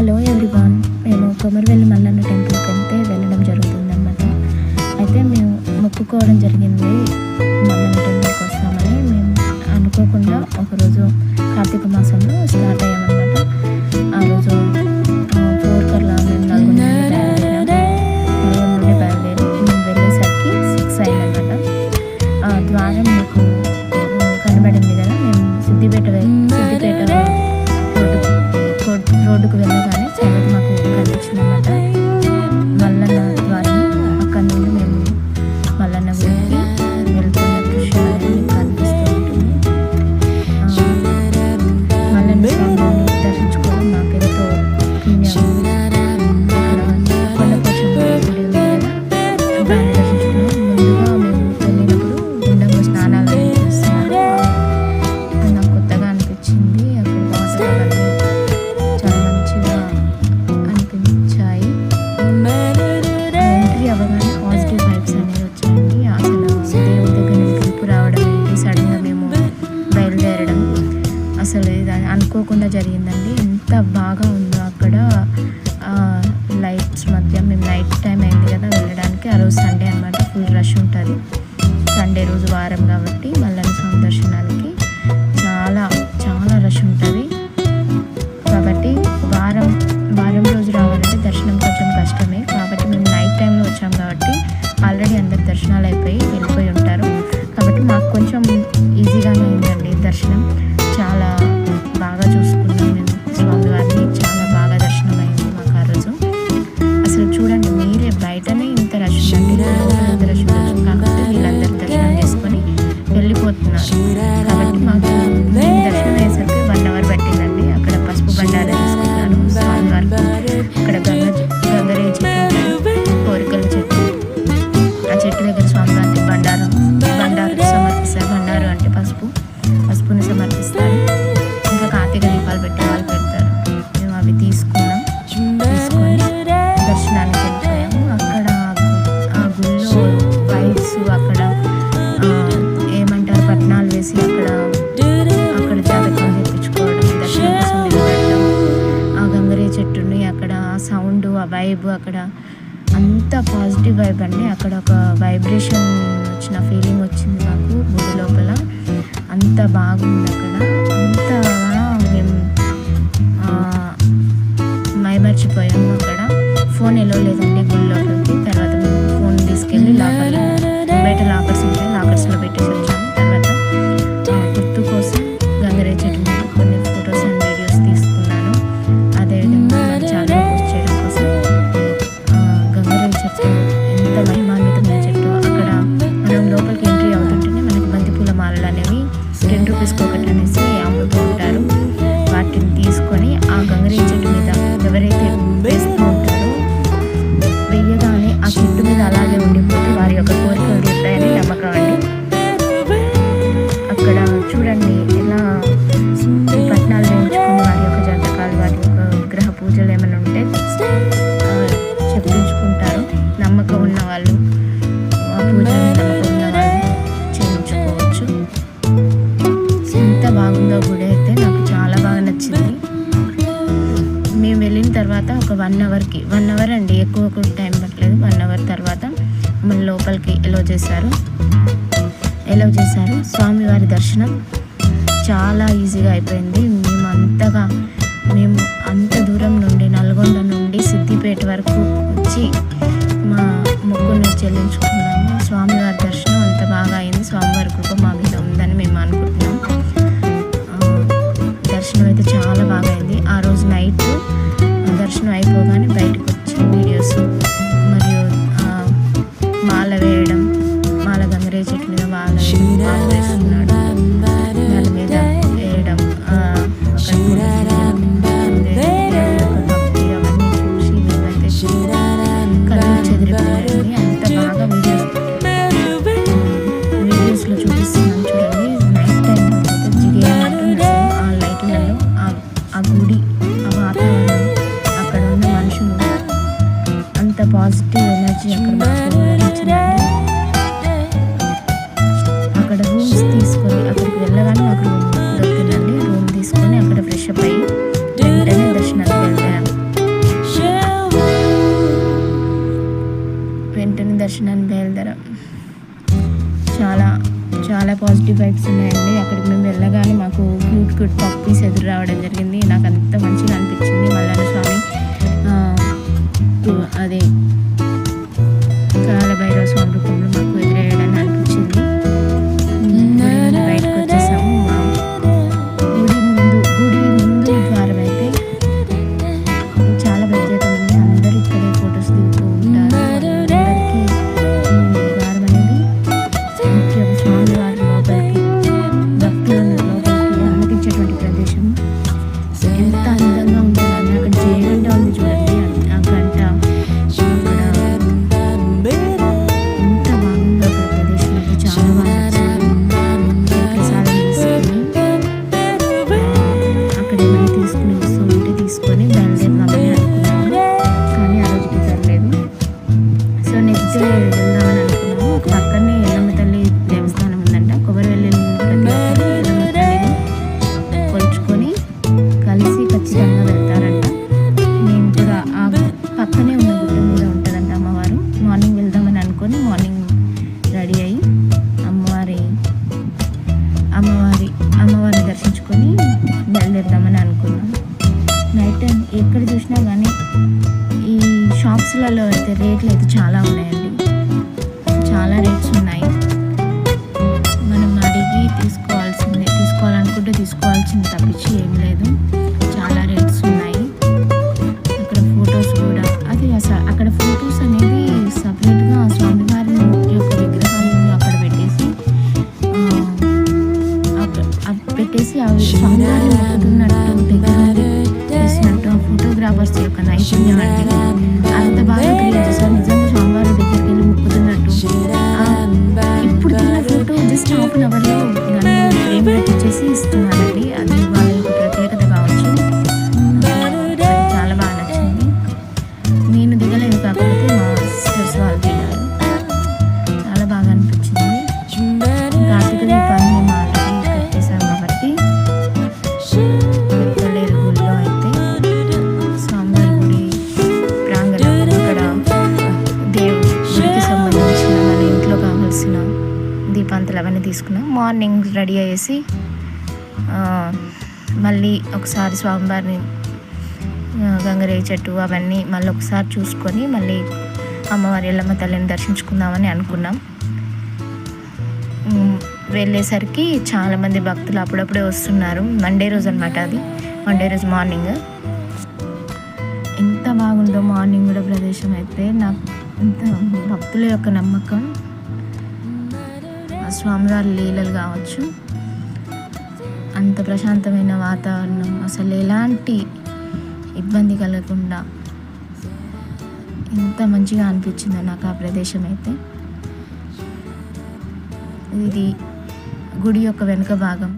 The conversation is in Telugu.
హలో ఎవ్రీవాన్ మేము కొమరవెల్లి మల్లన్న టెంపుల్కి వెళ్తే వెళ్ళడం జరుగుతుంది అనమాట అయితే మేము మొక్కుకోవడం జరిగింది మల్లన్న టెంపుల్కి వస్తామని మేము అనుకోకుండా ఒకరోజు కార్తీక మాసంలో స్టార్ట్ అయ్యాము వైబ్ అక్కడ అంత పాజిటివ్ వైబ్ అండి. అక్కడ ఒక వైబ్రేషన్ వచ్చిన ఫీలింగ్ వచ్చింది నాకు గుడి లోపల. అంత బాగుంది అక్కడ. అంత మేము మైమర్చిపోయాము అక్కడ. ఫోన్ ఎలవలేదండి అనేవి టెన్ రూపీస్ ఒకటి అనేసి అమ్ముతూ ఉంటారు. వాటిని తీసుకొని ఆ గంగరీ చెట్టు మీద ఎవరైతే వేస్తూ ఉంటారో వెయ్యగానే ఆ చెట్టు మీద అలాగే ఉండిపోతే వారి యొక్క కోరికలు తీస్తాయని నమ్మకం అండి. అక్కడ చూడండి ఎలా బాగుందో గుడి అయితే నాకు చాలా బాగా నచ్చింది. మేము వెళ్ళిన తర్వాత ఒక వన్ అవర్కి వన్ అవర్ అండి ఎక్కువ టైం పట్టలేదు. వన్ అవర్ తర్వాత మన లోపలికి ఎలో చేశారు. ఎలో చేశారు. స్వామివారి దర్శనం చాలా ఈజీగా అయిపోయింది. మేము అంతగా మేము అంత దూరం నుండి నల్గొండ నుండి సిద్దిపేట వరకు వచ్చి మా మొక్కుని చెల్లించుకున్నాము. స్వామివారి enjoy the job. చాలా పాజిటివ్ వైబ్స్ ఉన్నాయండి. అక్కడికి మేము వెళ్ళగానే మాకు క్యూట్ క్యూట్ పప్పీస్ ఎదురు రావడం జరిగింది. నాకు అంత మంచిగా అనిపించింది. మళ్ళీ Yeah. చాలా రేట్స్ ఉన్నాయి. మనం అడిగి తీసుకోవాల్సిందే తీసుకోవాలనుకుంటే తీసుకోవాల్సింది తప్పించి ఏం లేదు. చాలా రేట్స్ ఉన్నాయి. అక్కడ ఫొటోస్ కూడా అది అసలు అక్కడ ఫొటోస్ అనేది సపరేట్గా స్వామివారి యొక్క విగ్రహాలను అక్కడ పెట్టేసి పెట్టేసి అవి స్వామివారిని దగ్గర చేసినట్టు ఆ ఫోటోగ్రాఫర్స్ యొక్క నైపుణ్యం అంటే జస్ట్ హాఫ్ అన్ అవర్లో దాన్ని ఫ్రేమ్ పెట్టించేసి ఇస్తున్నానండి అది జాగ్రత్తలు అవన్నీ తీసుకున్నాం. మార్నింగ్ రెడీ అయ్యేసి మళ్ళీ ఒకసారి స్వామివారిని ఆ, గంగరేగి చెట్టు అవన్నీ మళ్ళీ ఒకసారి చూసుకొని మళ్ళీ అమ్మవారి ఎల్లమ్మ తల్లిని దర్శించుకుందామని అనుకున్నాం. వెళ్ళేసరికి చాలామంది భక్తులు అప్పుడప్పుడే వస్తున్నారు. మండే రోజు అనమాట అది. మండే రోజు మార్నింగ్. ఎంత బాగుందో మార్నింగ్ కూడా ప్రదేశం అయితే. నాకు ఇంత భక్తుల యొక్క నమ్మకం. స్వామివారి లీలలు కావచ్చు. అంత ప్రశాంతమైన వాతావరణం. అసలు ఎలాంటి ఇబ్బంది కలగకుండా ఎంత మంచిగా అనిపించిందో నాకు ఆ ప్రదేశం అయితే. ఇది గుడి యొక్క వెనుక భాగం.